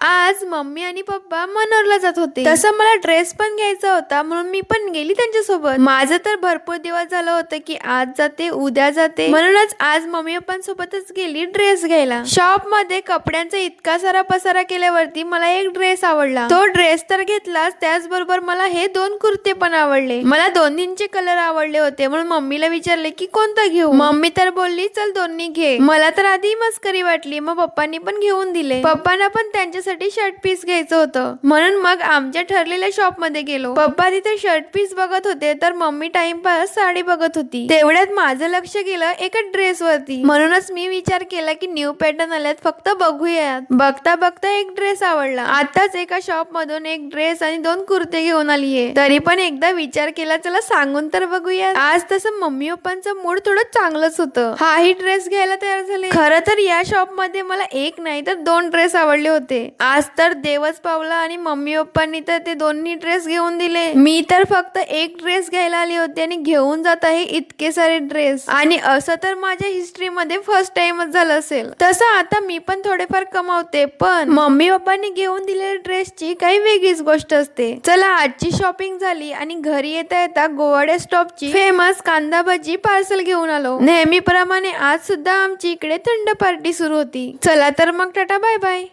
आज मम्मी आणि पप्पा मनोरला जात होते. तसं मला ड्रेस पण घ्यायचा होता म्हणून मी पण गेली त्यांच्यासोबत. माझं तर भरपूर दिवस झालं होतं की आज जाते उद्या जाते. म्हणूनच आज मम्मी पप्पांसोबतच गेली ड्रेस घ्यायला. शॉपमध्ये कपड्यांचा इतका सारा पसारा केल्यावरती मला एक ड्रेस आवडला. तो ड्रेस तर घेतलाच त्याचबरोबर मला हे दोन कुर्ते पण आवडले. मला दोन्हींचे कलर आवडले होते म्हणून मम्मीला विचारले की कोणता घेऊ? मम्मी तर बोलली चल दोन्ही घे. मला तर आधी मस्करी वाटली मग पप्पांनी पण घेऊन दिले. पप्पांना पण त्यांच्यासाठी शर्ट पीस घ्यायचं होतं. म्हणून मग आमच्या ठरलेल्या शॉपमध्ये गेलो. पप्पा तिथे शर्ट पीस बघत होते तर मम्मी टाइमपास साडी बघत होती. तेवढ्यात माझं लक्ष गेलं एका ड्रेस वरती. म्हणूनच मी विचार केला की न्यू पॅटर्न आल्यात फक्त बघूयात. बघता बघता एक ड्रेस आवडला. आताच एका शॉप मधून एक ड्रेस आणि दोन कुर्ते घेऊन आलीये. तरी पण एकदा विचार केला चला सांगून तर बघूया आज तसं मम्मी पप्पांचं मूड थोडं चांगलंच होतं. हाही ड्रेस घ्यायला तयार झाले. खरं तर या शॉपमध्ये मला एक नाही तर दोन ड्रेस आवडले होते. आज तर देवच पावला आणि मम्मी पप्पांनी तर ते दोन्ही ड्रेस घेऊन दिले. मी तर फक्त एक ड्रेस घ्यायला आली होती आणि घेऊन जात आहे इतके सारे ड्रेस. आणि असं तर माझ्या हिस्ट्री मध्ये फर्स्ट टाइमच झालं असेल. तसं आता मी पण थोडेफार कमावते पण मम्मी पप्पांनी घेऊन दिलेल्या ड्रेसची काही वेगळीच गोष्ट असते. चला आजची शॉपिंग झाली आणि घरी येता येता गोवाड्या स्टॉपची फेमस कांदा भजी पार्सल घेऊन आलो. नेहमीप्रमाणे आज सुद्धा आमची इकडे थंड पार्टी सुरू होती. चला तर मग टाटा बाय बाय